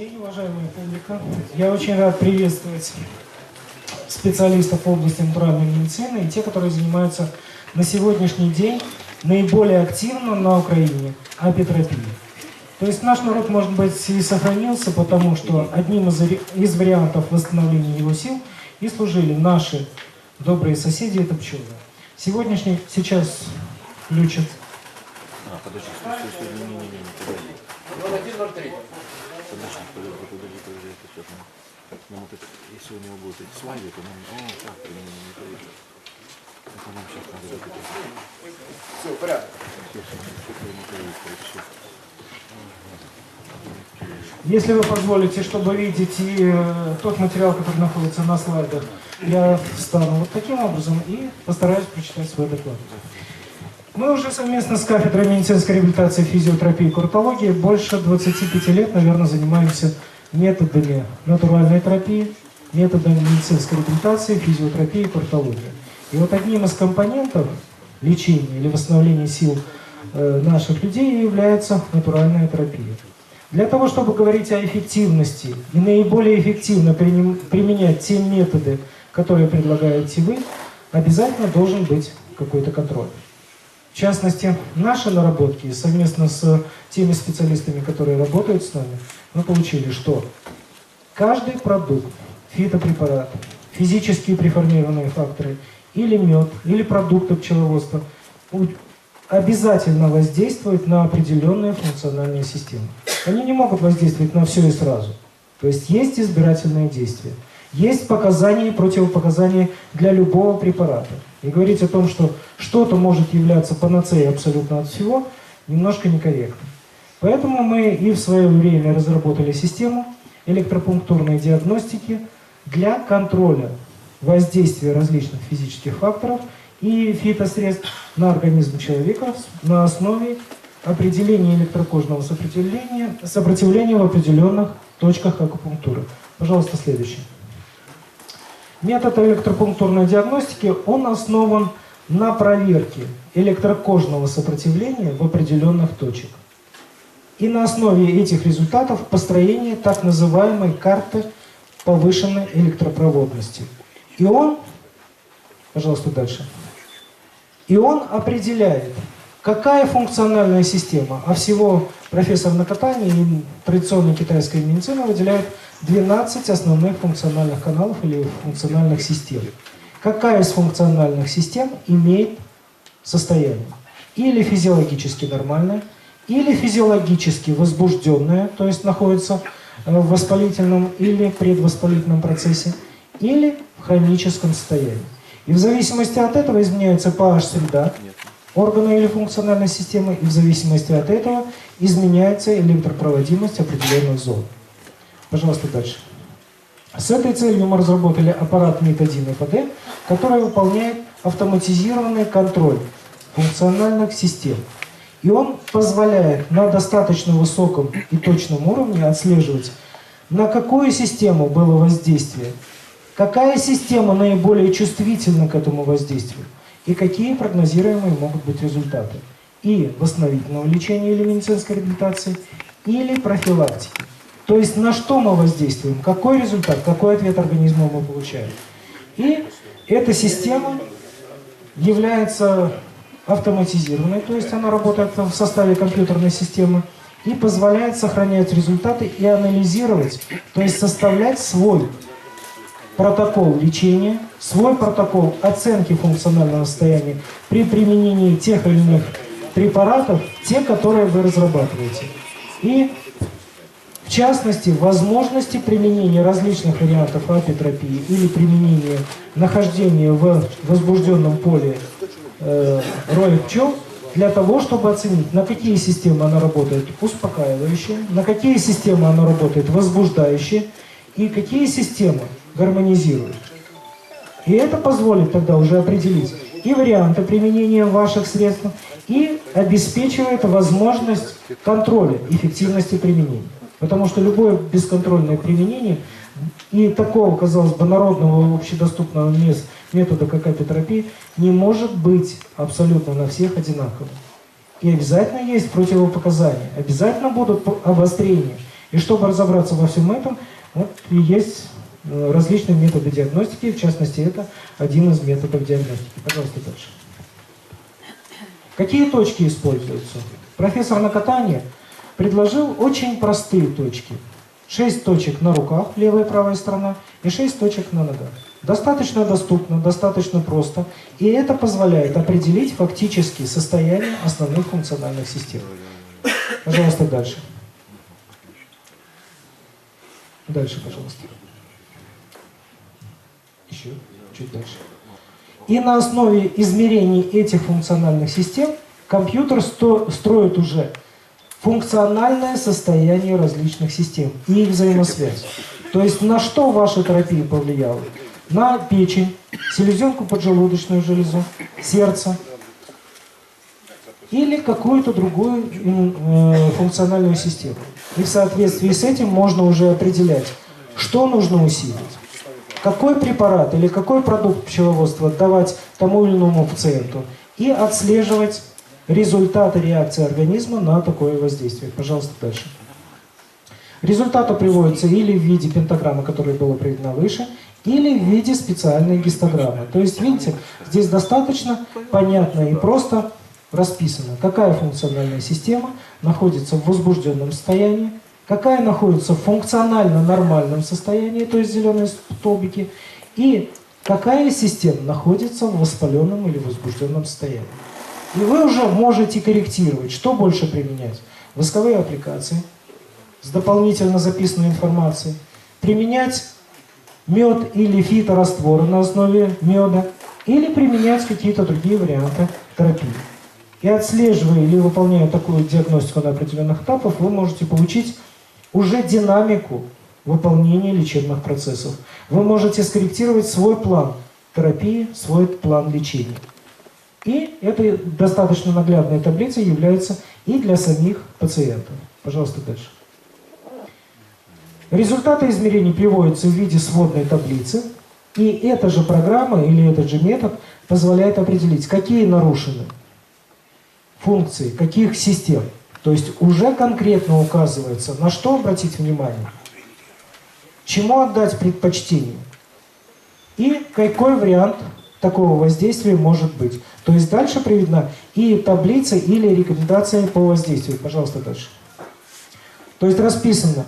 День, уважаемая публика. Я очень рад приветствовать специалистов в области натуральной медицины и те, которые занимаются на сегодняшний день наиболее активно на Украине апитерапией. То есть наш народ, может быть, и сохранился, потому что одним из, из вариантов восстановления его сил и служили наши добрые соседи, это пчелы. Сегодняшний, сейчас включат. А, подожди. 0103. Подожди, подожди, подожди, подожди, это сейчас нам, нам вот это, если у него будут эти слайды, то нам, о, так, не, не, подожди. Это нам сейчас надо это, Все, порядок. все, все, все, все, ему все. Если вы позволите, чтобы видеть и э, тот материал, который находится на слайдах, я встану вот таким образом и постараюсь прочитать свой доклад. Мы уже совместно с кафедрой медицинской реабилитации, физиотерапии и куртологии больше 25 лет, наверное, занимаемся методами натуральной терапии, методами медицинской реабилитации, физиотерапии и куртологии. И вот одним из компонентов лечения или восстановления сил э, наших людей является натуральная терапия. Для того, чтобы говорить о эффективности и наиболее эффективно применять те методы, которые предлагаете вы, обязательно должен быть какой-то контроль. В частности, наши наработки совместно с теми специалистами, которые работают с нами, мы получили, что каждый продукт, фитопрепарат, физические преформированные факторы, или мед, или продукты пчеловодства, обязательно воздействуют на определенные функциональные системы. Они не могут воздействовать на все и сразу. То есть есть избирательные действия. Есть показания и противопоказания для любого препарата. И говорить о том, что что-то может являться панацеей абсолютно от всего, немножко некорректно. Поэтому мы и в свое время разработали систему электропунктурной диагностики для контроля воздействия различных физических факторов и фитосредств на организм человека на основе определения электрокожного сопротивления, сопротивления в определенных точках акупунктуры. Пожалуйста, следующий. Метод электропунктурной диагностики, он основан на проверке электрокожного сопротивления в определенных точках. И на основе этих результатов построение так называемой карты повышенной электропроводности. И он, пожалуйста, дальше. И он определяет, какая функциональная система, а всего профессор Накатани и традиционная китайская медицина выделяет 12 основных функциональных каналов или функциональных систем. Какая из функциональных систем имеет состояние? Или физиологически нормальное, или физиологически возбужденное, то есть находится э, в воспалительном или предвоспалительном процессе, или в хроническом состоянии. И в зависимости от этого изменяется pH среда органа или функциональной системы, и в зависимости от этого изменяется электропроводимость определенных зон. Пожалуйста, дальше. С этой целью мы разработали аппарат МИТ-1 ИПД, который выполняет автоматизированный контроль функциональных систем. И он позволяет на достаточно высоком и точном уровне отслеживать, на какую систему было воздействие, какая система наиболее чувствительна к этому воздействию и какие прогнозируемые могут быть результаты и восстановительного лечения или медицинской реабилитации, или профилактики. То есть на что мы воздействуем, какой результат, какой ответ организма мы получаем. И эта система является автоматизированной, то есть она работает в составе компьютерной системы и позволяет сохранять результаты и анализировать, то есть составлять свой протокол лечения, свой протокол оценки функционального состояния при применении тех или иных препаратов, те, которые вы разрабатываете. И в частности, возможности применения различных вариантов апитерапии или применения нахождения в возбужденном поле э, роя пчел для того, чтобы оценить, на какие системы она работает успокаивающие, на какие системы она работает возбуждающие и какие системы гармонизируют. И это позволит тогда уже определить и варианты применения ваших средств, и обеспечивает возможность контроля эффективности применения. Потому что любое бесконтрольное применение и такого, казалось бы, народного общедоступного метода, как апитерапия, не может быть абсолютно на всех одинаковым. И обязательно есть противопоказания, обязательно будут обострения. И чтобы разобраться во всем этом, вот и есть э, различные методы диагностики, в частности, это один из методов диагностики. Пожалуйста, дальше. Какие точки используются? Профессор Накатани предложил очень простые точки. Шесть точек на руках, левая и правая сторона, и шесть точек на ногах. Достаточно доступно, достаточно просто, и это позволяет определить фактически состояние основных функциональных систем. Пожалуйста, дальше. Дальше, пожалуйста. Еще чуть дальше. И на основе измерений этих функциональных систем компьютер строит уже функциональное состояние различных систем и их взаимосвязь. То есть на что ваша терапия повлияла? На печень, селезенку поджелудочную железу, сердце или какую-то другую э, функциональную систему. И в соответствии с этим можно уже определять, что нужно усилить. Какой препарат или какой продукт пчеловодства давать тому или иному пациенту и отслеживать результаты реакции организма на такое воздействие. Пожалуйста, дальше. Результаты приводятся или в виде пентаграммы, которая была приведена выше, или в виде специальной гистограммы. То есть, видите, здесь достаточно понятно и просто расписано, какая функциональная система находится в возбужденном состоянии, какая находится в функционально нормальном состоянии, то есть зеленые столбики, и какая система находится в воспаленном или возбужденном состоянии. И вы уже можете корректировать, что больше применять. Восковые аппликации с дополнительно записанной информацией, применять мед или фиторастворы на основе меда, или применять какие-то другие варианты терапии. И отслеживая или выполняя такую диагностику на определенных этапах, вы можете получить уже динамику выполнения лечебных процессов. Вы можете скорректировать свой план терапии, свой план лечения. И эта достаточно наглядная таблица является и для самих пациентов. Пожалуйста, дальше. Результаты измерений приводятся в виде сводной таблицы, и эта же программа или этот же метод позволяет определить, какие нарушены функции, каких систем. То есть уже конкретно указывается, на что обратить внимание, чему отдать предпочтение и какой вариант такого воздействия может быть. То есть дальше приведена и таблица или рекомендация по воздействию. Пожалуйста, дальше. То есть расписано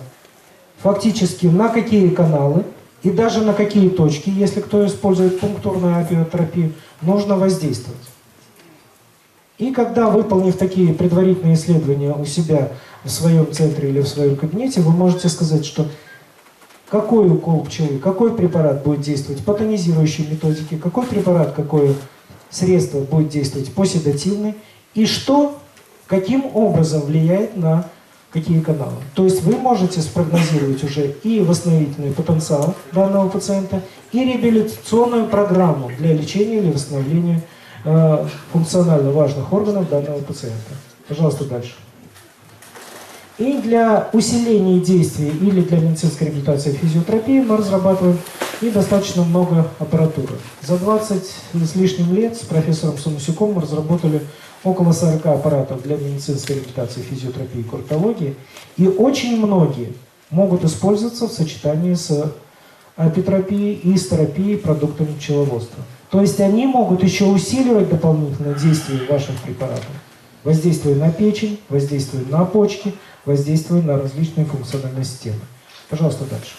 фактически на какие каналы и даже на какие точки, если кто использует пунктурную апиотерапию, нужно воздействовать. И когда, выполнив такие предварительные исследования у себя в своем центре или в своем кабинете, вы можете сказать, что какой укол пчелы, какой препарат будет действовать по тонизирующей методике, какой препарат, какое средство будет действовать по седативной, и что, каким образом влияет на какие каналы. То есть вы можете спрогнозировать уже и восстановительный потенциал данного пациента, и реабилитационную программу для лечения или восстановления э, функционально важных органов данного пациента. Пожалуйста, дальше. И для усиления действия или для медицинской реабилитации физиотерапии мы разрабатываем и достаточно много аппаратуры. За 20 с лишним лет с профессором Сумасюком мы разработали около 40 аппаратов для медицинской реабилитации, физиотерапии и куртологии. И очень многие могут использоваться в сочетании с апитерапией и с терапией продуктами пчеловодства. То есть они могут еще усиливать дополнительное действие ваших препаратов. Воздействуя на печень, воздействуя на почки, воздействуя на различные функциональные системы. Пожалуйста, дальше.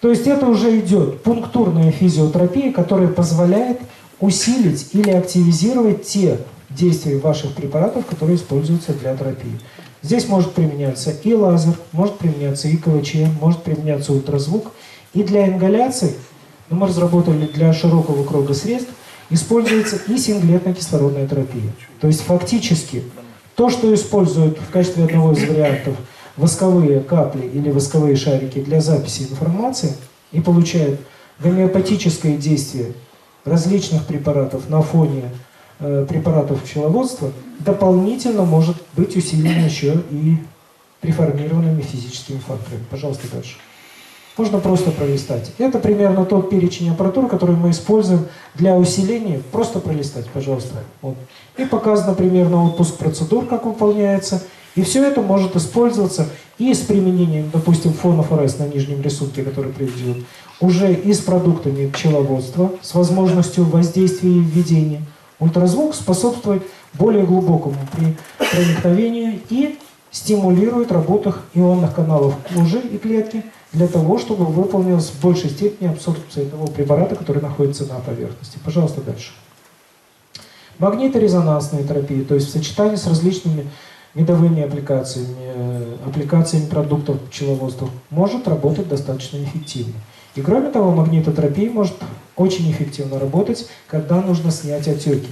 То есть это уже идет пунктурная физиотерапия, которая позволяет усилить или активизировать те действия ваших препаратов, которые используются для терапии. Здесь может применяться и лазер, может применяться и КВЧ, может применяться ультразвук. И для ингаляции, ну, мы разработали для широкого круга средств, используется и синглетно-кислородная терапия. То есть фактически то, что используют в качестве одного из вариантов восковые капли или восковые шарики для записи информации и получают гомеопатическое действие различных препаратов на фоне э, препаратов пчеловодства, дополнительно может быть усилено еще и преформированными физическими факторами. Пожалуйста, дальше. Можно просто пролистать. Это примерно тот перечень аппаратуры, который мы используем для усиления. Просто пролистать, пожалуйста. Вот. И показано примерно отпуск процедур, как выполняется, И все это может использоваться и с применением, допустим, фонов РС на нижнем рисунке, который приведен, уже и с продуктами пчеловодства, с возможностью воздействия и введения. Ультразвук способствует более глубокому проникновению и стимулирует работу ионных каналов кожи и клетки для того, чтобы выполнилась в большей степени абсорбция того препарата, который находится на поверхности. Пожалуйста, дальше. Магниторезонансная терапия, то есть в сочетании с различными медовыми аппликациями, э, аппликациями продуктов пчеловодства, может работать достаточно эффективно. И кроме того, магнитотерапия может очень эффективно работать, когда нужно снять отеки.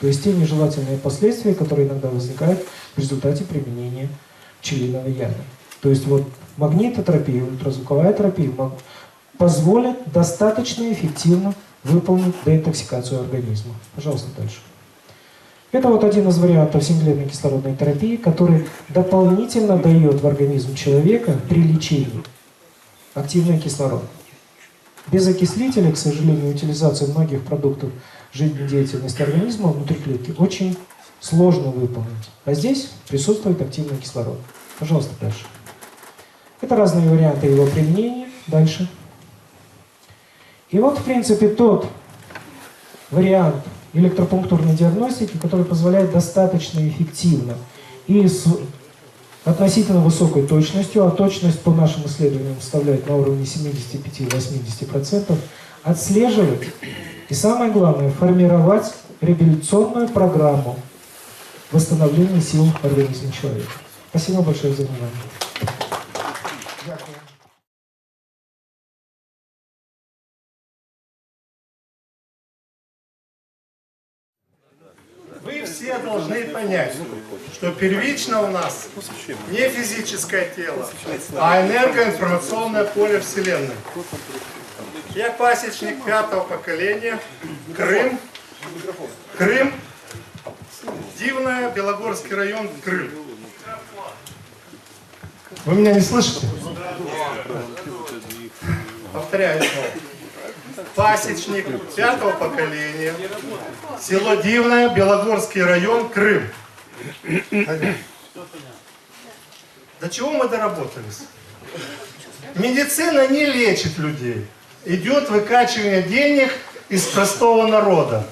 То есть те нежелательные последствия, которые иногда возникают в результате применения пчелиного яда. То есть вот магнитотерапия, ультразвуковая терапия позволят достаточно эффективно выполнить деинтоксикацию организма. Пожалуйста, дальше. Это вот один из вариантов синглерной кислородной терапии, который дополнительно дает в организм человека при лечении активный кислород. Без окислителя, к сожалению, утилизация многих продуктов жизнедеятельности организма внутри клетки очень сложно выполнить. А здесь присутствует активный кислород. Пожалуйста, дальше. Это разные варианты его применения. Дальше. И вот, в принципе, тот вариант электропунктурной диагностики, который позволяет достаточно эффективно и с относительно высокой точностью, а точность по нашим исследованиям составляет на уровне 75-80%, отслеживать и самое главное, формировать реабилитационную программу восстановления сил в организме человека. Спасибо большое за внимание. Все должны понять, что первично у нас не физическое тело, а энергоинформационное поле Вселенной. Я пасечник пятого поколения, Крым, Крым, Дивная, Белогорский район, Крым. Вы меня не слышите? Повторяю снова. Пасечник пятого поколения, село Дивное, Белогорский район, Крым. До чего мы доработались? Медицина не лечит людей. Идет выкачивание денег из простого народа.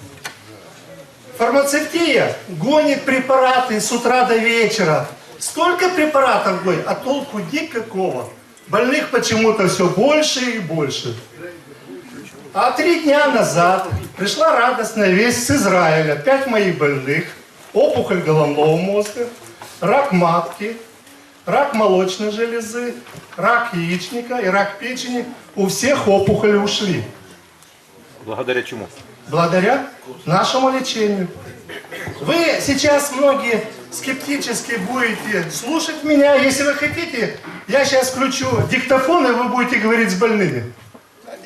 Фармацевтия гонит препараты с утра до вечера. Столько препаратов гонит, а толку никакого. Больных почему-то все больше и больше. А три дня назад пришла радостная весть с Израиля. Пять моих больных, опухоль головного мозга, рак матки, рак молочной железы, рак яичника и рак печени. У всех опухоли ушли. Благодаря чему? Благодаря нашему лечению. Вы сейчас многие скептически будете слушать меня. Если вы хотите, я сейчас включу диктофон, и вы будете говорить с больными.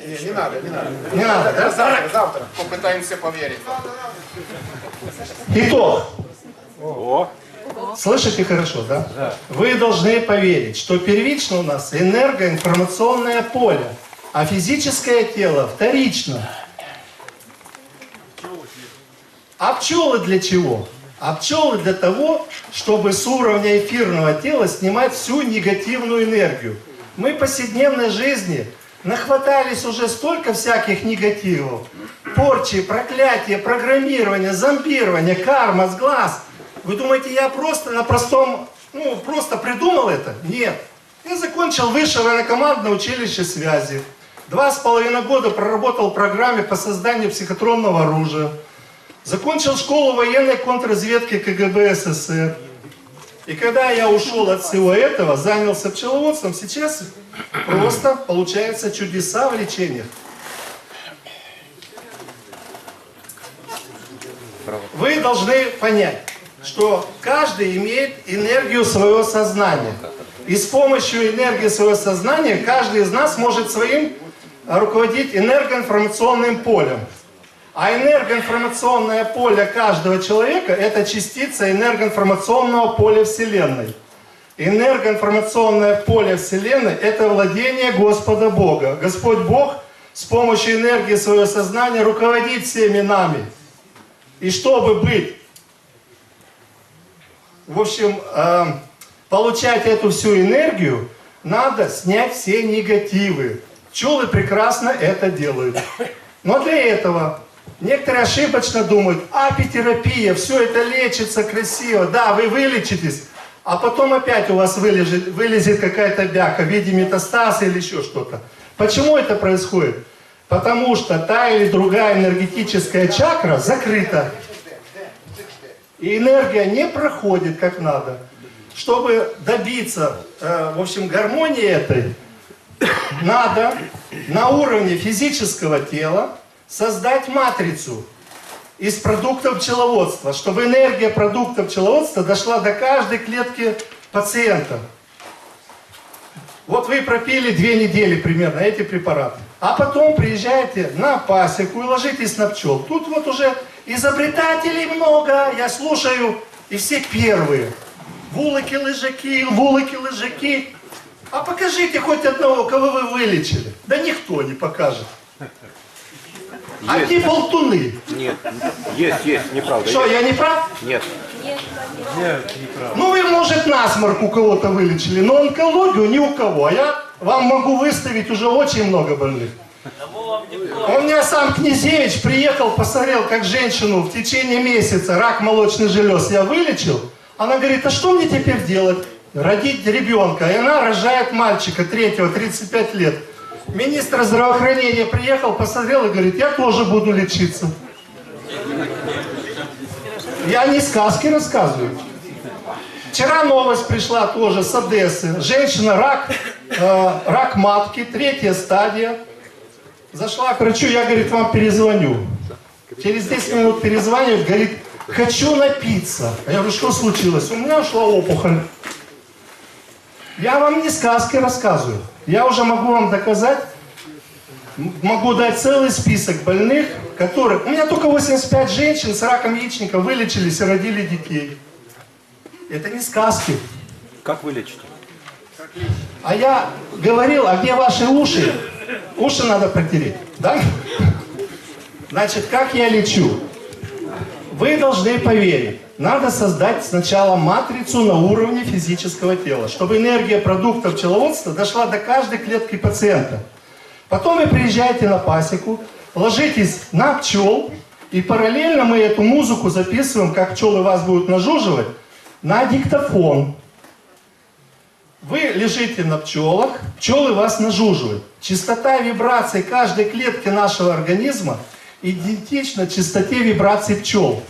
Не, не надо, не надо. Не надо, да? Завтра, завтра попытаемся поверить. Итог. О, Слышите хорошо, да? Вы должны поверить, что первично у нас энергоинформационное поле, а физическое тело вторично. А пчелы для чего? А пчелы для того, чтобы с уровня эфирного тела снимать всю негативную энергию. Мы в повседневной жизни нахватались уже столько всяких негативов. Порчи, проклятия, программирование, зомбирование, карма, сглаз. Вы думаете, я просто на простом, ну, просто придумал это? Нет. Я закончил высшее военно-командное училище связи. Два с половиной года проработал в программе по созданию психотронного оружия. Закончил школу военной контрразведки КГБ СССР. И когда я ушел от всего этого, занялся пчеловодством, сейчас просто получаются чудеса в лечениях. Вы должны понять, что каждый имеет энергию своего сознания. И с помощью энергии своего сознания каждый из нас может своим руководить энергоинформационным полем. А энергоинформационное поле каждого человека – это частица энергоинформационного поля Вселенной. Энергоинформационное поле Вселенной – это владение Господа Бога. Господь Бог с помощью энергии своего сознания руководит всеми нами. И чтобы быть в общем, э, получать эту всю энергию, надо снять все негативы. Пчелы прекрасно это делают. Но для этого некоторые ошибочно думают, апитерапия, все это лечится красиво. Да, вы вылечитесь, а потом опять у вас вылежит, вылезет какая-то бяка в виде метастаза или еще что-то. Почему это происходит? Потому что та или другая энергетическая чакра закрыта. И энергия не проходит как надо. Чтобы добиться, э, в общем, гармонии этой, надо на уровне физического тела создать матрицу из продуктов пчеловодства, чтобы энергия продуктов пчеловодства дошла до каждой клетки пациента. Вот вы пропили две недели примерно эти препараты. А потом приезжаете на пасеку и ложитесь на пчел. Тут вот уже изобретателей много, я слушаю, и все первые. Вулыки-лыжаки, вулыки-лыжаки. А покажите хоть одного, кого вы вылечили. Да никто не покажет. Одни болтуны. Нет, есть, есть, неправда. Что, я не прав? Нет. Ну, вы, может, насморк у кого-то вылечили, но онкологию ни у кого. А я вам могу выставить уже очень много больных. У меня сам Князевич приехал, посмотрел, как женщину в течение месяца рак молочных желез я вылечил. Она говорит, а что мне теперь делать? Родить ребенка. И она рожает мальчика третьего, 35 лет. Министр здравоохранения приехал, посмотрел и говорит, я тоже буду лечиться. Я не сказки рассказываю. Вчера новость пришла тоже с Одессы. Женщина, рак, э, рак матки, третья стадия. Зашла к врачу, я, говорит, вам перезвоню. Через 10 минут перезванивает, говорит, хочу напиться. А я говорю, что случилось? У меня ушла опухоль. Я вам не сказки рассказываю. Я уже могу вам доказать, могу дать целый список больных, которые... У меня только 85 женщин с раком яичника вылечились и родили детей. Это не сказки. Как вы лечите? А я говорил, а где ваши уши? Уши надо протереть, да? Значит, как я лечу? Вы должны поверить. Надо создать сначала матрицу на уровне физического тела, чтобы энергия продуктов пчеловодства дошла до каждой клетки пациента. Потом вы приезжаете на пасеку, ложитесь на пчел, и параллельно мы эту музыку записываем, как пчелы вас будут нажуживать, на диктофон. Вы лежите на пчелах, пчелы вас нажуживают. Частота вибраций каждой клетки нашего организма идентична частоте вибраций пчел.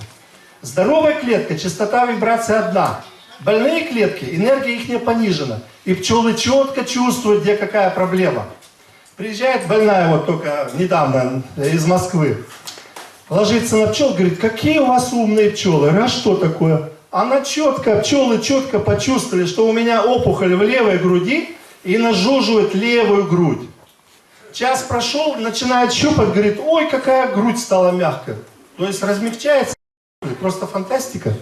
Здоровая клетка, частота вибрации одна. Больные клетки, энергия их не понижена. И пчелы четко чувствуют, где какая проблема. Приезжает больная вот только недавно из Москвы. Ложится на пчел, говорит, какие у вас умные пчелы. А что такое? Она четко, пчелы четко почувствовали, что у меня опухоль в левой груди и нажуживает левую грудь. Час прошел, начинает щупать, говорит, ой, какая грудь стала мягкая. То есть размягчается. Просто фантастика.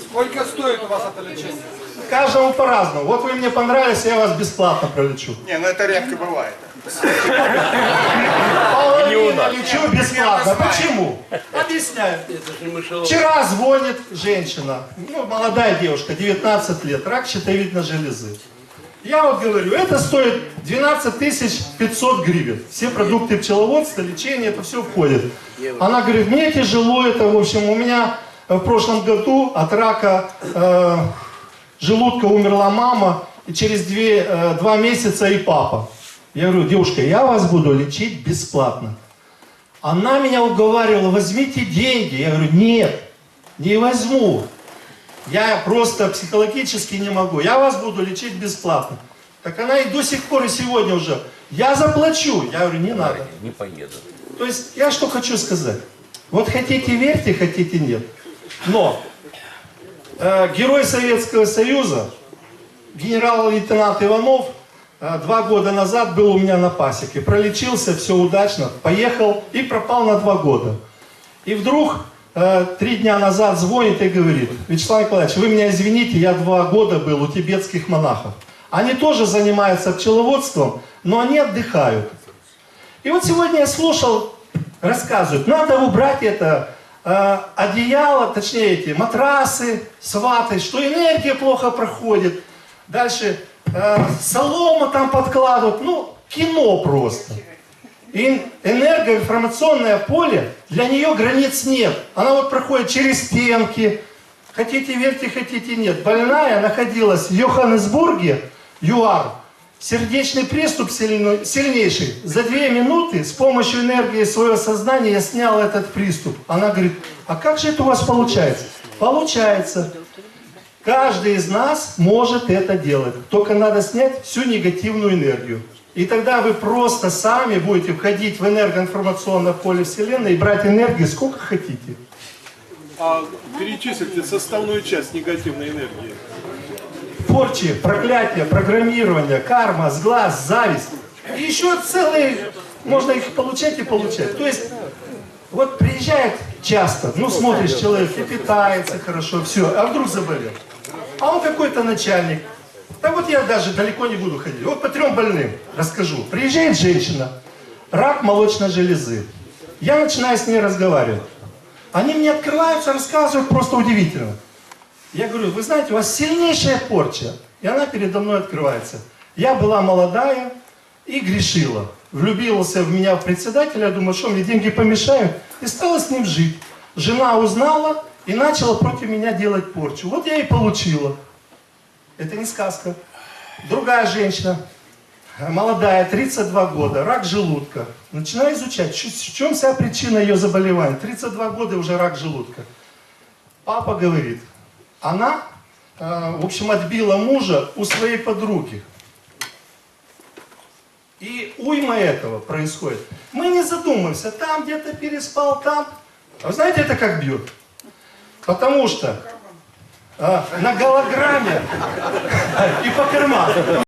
Сколько стоит у вас это лечение? Каждому по-разному. Вот вы мне понравились, я вас бесплатно пролечу. Не, ну это редко бывает. Половину лечу бесплатно. Почему? Объясняю. Вчера звонит женщина, ну, молодая девушка, 19 лет, рак щитовидной железы. Я вот говорю, это стоит 12 500 гривен. Все продукты пчеловодства, лечение, это все входит. Она говорит, мне тяжело это, в общем, у меня в прошлом году от рака э, желудка умерла мама, и через две, э, два месяца и папа. Я говорю, девушка, я вас буду лечить бесплатно. Она меня уговаривала, возьмите деньги. Я говорю, нет, не возьму. Я просто психологически не могу. Я вас буду лечить бесплатно. Так она и до сих пор, и сегодня уже. Я заплачу. Я говорю, не надо. Не поеду. То есть я что хочу сказать. Вот хотите верьте, хотите нет. Но э, герой Советского Союза, генерал-лейтенант Иванов, э, два года назад был у меня на пасеке. Пролечился, все удачно, поехал и пропал на два года. И вдруг э, три дня назад звонит и говорит, Вячеслав Николаевич, вы меня извините, я два года был у тибетских монахов. Они тоже занимаются пчеловодством, но они отдыхают. И вот сегодня я слушал, рассказывают, надо убрать это э, одеяло, точнее эти матрасы с ватой, что энергия плохо проходит. Дальше э, солома там подкладывают. Ну, кино просто. И энергоинформационное поле, для нее границ нет. Она вот проходит через стенки. Хотите верьте, хотите нет. Больная находилась в Йоханнесбурге, ЮАР. Сердечный приступ сильнейший. За две минуты с помощью энергии своего сознания я снял этот приступ. Она говорит, а как же это у вас получается? Получается. Каждый из нас может это делать. Только надо снять всю негативную энергию. И тогда вы просто сами будете входить в энергоинформационное поле Вселенной и брать энергию сколько хотите. А перечислите составную часть негативной энергии. Порчи, проклятие, программирование, карма, сглаз, зависть. И еще целые, можно их получать и получать. То есть, вот приезжает часто, ну смотришь, человек и питается хорошо, все, а вдруг заболел. А он какой-то начальник. Да вот я даже далеко не буду ходить. Вот по трем больным расскажу. Приезжает женщина, рак молочной железы. Я начинаю с ней разговаривать. Они мне открываются, рассказывают просто удивительно. Я говорю, вы знаете, у вас сильнейшая порча. И она передо мной открывается. Я была молодая и грешила. Влюбился в меня в председателя, думаю, что мне деньги помешают. И стала с ним жить. Жена узнала и начала против меня делать порчу. Вот я и получила. Это не сказка. Другая женщина, молодая, 32 года, рак желудка. Начинаю изучать, в чем вся причина ее заболевания. 32 года и уже рак желудка. Папа говорит, она, э, в общем, отбила мужа у своей подруги. И уйма этого происходит. Мы не задумываемся, там где-то переспал, там. А вы знаете, это как бьет? Потому что а, на голограмме и по карману.